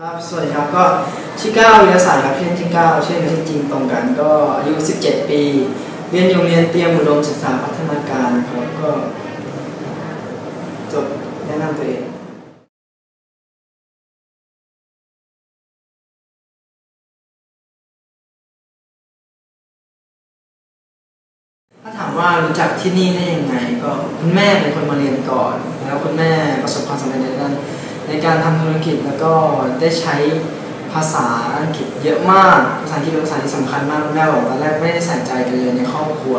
ครับ สวัสดีครับ ก็ชื่อก้าววิทยาศาสตร์ครับเชื่อนชื่อก้าวชื่อนชื่อจริงตรงกัน ก็อายุ 17 ปี เรียนอยู่โรงเรียนเตรียมอุดมศึกษาพัฒนาการครับก็จบแนะนำตัวเองถ้าถามว่ารู้จักที่นี่ได้ยังไง ก็คุณแม่เป็นคนมาเรียนก่อน แล้วคุณแม่ประสบความสำเร็จในด้าน ในการทำธุรกิจแล้วก็ได้ใช้ภาษาอังกฤษเยอะมาก ภาษาอังกฤษเป็นภาษาที่สำคัญมากแม่บอกตอนแรกไม่ได้ใส่ใจกันเลยในครอบครัว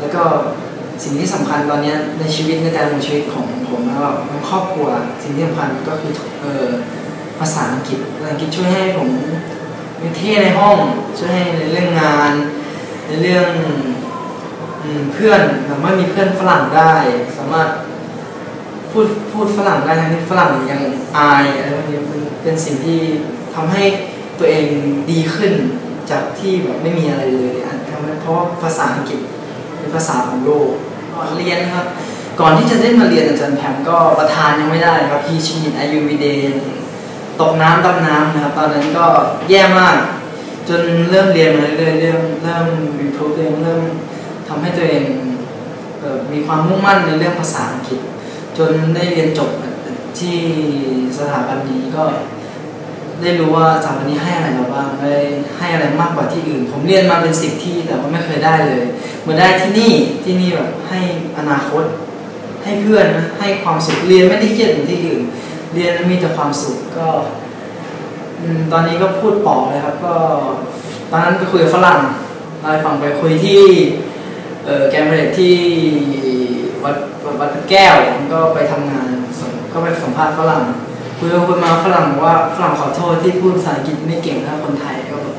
แล้วก็สิ่งที่สำคัญตอนนี้ในชีวิตในการดำชีวิตของผมแล้วก็ทั้งครอบครัวสิ่งที่สำคัญก็คือเออภาษาอังกฤษภาษาอังกฤษช่วยให้ผมมีเท่ในห้องช่วยให้ในเรื่องงาน ในเรื่องเพื่อนสามารถมีเพื่อนฝรั่งได้ สามารถ พูดพูดฝรั่งได้ทั้งที่ฝรั่งยังอายอะไรพวกนี้เป็นเป็นสิ่งที่ทำให้ตัวเองดีขึ้นจากที่แบบไม่มีอะไรเลยอันทำให้เพราะภาษาอังกฤษเป็นภาษาของโลกเรียนครับก่อนที่จะได้มาเรียนอาจารย์แพมก็ประธานยังไม่ได้ครับพีชีวิตอายุวิเดนตกน้ำดำน้ำนะครับ ตอนนั้นก็แย่มาก จนเริ่มเรียนมาเรื่อยๆเริ่มเริ่มวิพเริ่มเริ่มทำให้ตัวเองเออมีความมุ่งมั่นในเรื่องภาษาอังกฤษ จนได้เรียนจบที่สถาบันนี้ก็ได้รู้ว่าสถาบันนี้ให้อะไรเราบ้างได้ให้อะไรมากกว่าที่อื่น ผมเรียนมาเป็นสิบที่แต่ว่าไม่เคยได้เลยเมื่อได้ที่นี่ที่นี่แบบให้อนาคต ให้เพื่อนนะให้ความสุขเรียนไม่ได้เครียดเหมือนที่อื่น เรียนมีแต่ความสุขก็ตอนนี้ก็พูดปอกเลยครับ ก็ตอนนั้นไปคุยกับฝรั่งเราฟังไปคุยที่แกมเบรดที่ วัดวัดแก้วผมก็ไปทำงานก็ไปสัมภาษณ์ฝรั่งคุยไปคุยมาฝรั่งว่าฝรั่งขอโทษที่พูดภาษาอังกฤษไม่เก่งเท่าคนไทยก็แบบ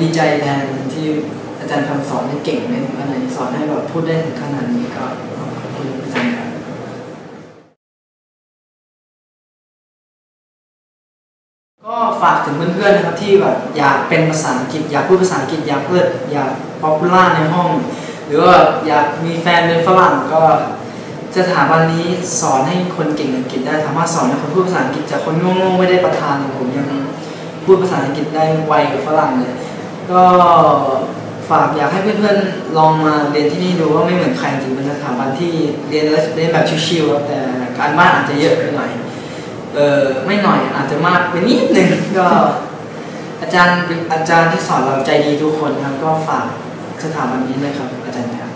ดีใจแทนที่อาจารย์ทำสอนให้เก่งในขนาดนี้สอนให้แบบพูดได้ถึงขนาดนี้ก็ขอบคุณอาจารย์ครับก็ฝากถึงเพื่อนๆนะครับที่แบบอยากเป็นภาษาอังกฤษอยากพูดภาษาอังกฤษอยากเพื่ออยากป๊อปปูล่าในห้อง หรือว่าอยากมีแฟนเป็นฝรั่งก็สถาบันนี้สอนให้คนเก่งอังกฤษได้สามารถสอนให้คนพูดภาษาอังกฤษจากคนโง่ๆไม่ได้ประทานอย่างผมยังพูดภาษาอังกฤษได้ไวกว่าฝรั่งเลย ก็ฝากอยากให้เพื่อนๆลองมาเรียนที่นี่ดูว่าไม่เหมือนใครจริงเป็นสถาบันที่เรียนแล้วเรียนแบบชิวๆแต่การบ้านอาจจะเยอะไปหน่อยเออไม่หน่อยอาจจะมากไปนิดนึงก็ อาจารย์อาจารย์ที่สอนเราใจดีทุกคนครับก็ฝากสถาบันนี้เลยครับ Gracias.